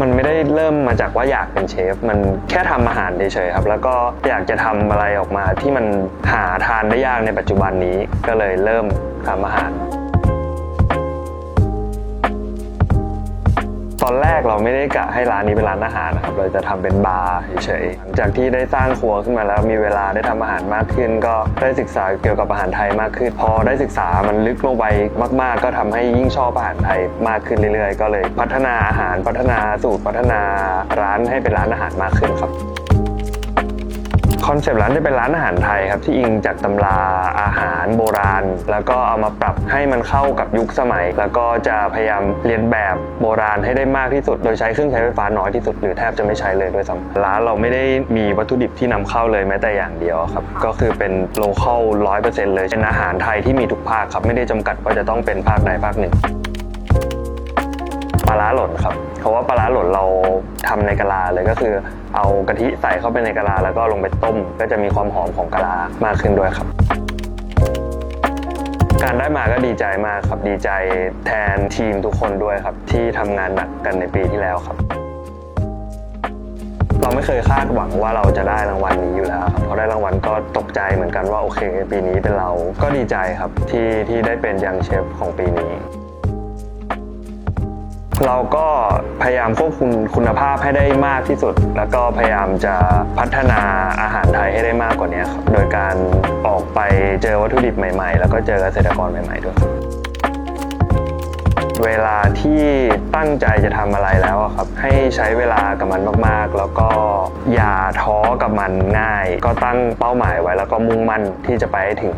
มันไม่ได้เริ่มมาจากว่าอยากเป็นเชฟ มันแค่ทำอาหารเฉยๆครับ แล้วก็อยากจะทำอะไรออกมาที่มันหาทานได้ยากในปัจจุบันนี้ก็เลยเริ่มทำอาหาร อนแรกเราไม่ได้กะให้ร้านนี้เป็นร้านอาหารนะครับ เราจะทำเป็นบาร์เฉยๆหลังจากที่ได้สร้างครัวขึ้นมาแล้วมีเวลาได้ทำอาหารมากขึ้น ก็ได้ศึกษาเกี่ยวกับอาหารไทยมากขึ้น พอได้ศึกษามันลึกลงไปมาก ๆ ก็ทำให้ยิ่งชอบอาหารไทยมากขึ้นเรื่อยๆ ก็เลย พัฒนาอาหารพัฒนาสูตรพัฒนาร้านให้เป็นร้านอาหารมากขึ้นครับ คอนเซปต์ร้านจะเป็นร้านอาหารไทยครับที่อิงจากตำราอาหารโบราณ แล้วก็เอามาปรับให้มันเข้ากับยุคสมัย แล้วก็จะพยายามเรียนแบบโบราณให้ได้มากที่สุด โดยใช้เครื่องใช้ไฟฟ้าน้อยที่สุดหรือแทบจะไม่ใช้เลยด้วยซ้ำร้านเราไม่ได้มีวัตถุดิบที่นำเข้าเลยแม้แต่อย่างเดียวครับก็คือเป็นโลเคอลร้อยเปอร์เซ็นต์เลยเป็นอาหารไทยที่มีทุกภาคครับไม่ได้จำกัดว่าจะต้องเป็นภาคใดภาคหนึ่ง ร้าหล่นครับเพราะว่าปลาร้าหล่นเราทำในกะลาเลยก็คือ เอากะทิใส่เข้าไปในกะลาแล้วก็ลงไปต้ม ก็จะมีความหอมของกะลามากขึ้นด้วยครับ การได้มาก็ดีใจมากครับดีใจแทนทีมทุกคนด้วยครับ ที่ทำงานหนักกันในปีที่แล้วครับ เราไม่เคยคาดหวังว่าเราจะได้รางวัลนี้อยู่แล้วครับพอได้รางวัลก็ตกใจเหมือนกันว่าโอเค ปีนี้เป็นเราก็ดีใจครับที่ที่ได้เป็นยังเชฟของปีนี้ เราก็พยายามควบคุมคุณภาพให้ได้มากที่สุด แล้วก็พยายามจะพัฒนาอาหารไทยให้ได้มากกว่านี้ครับ โดยการออกไปเจอวัตถุดิบใหม่ๆ แล้วก็เจอเกษตรกรใหม่ ๆ ด้วย เวลาที่ตั้งใจจะทำอะไรแล้วครับ ให้ใช้เวลากับมันมากๆ แล้วก็อย่าท้อกับมันง่าย ก็ตั้งเป้าหมายไว้แล้วก็มุ่งมั่นที่จะไปให้ถึง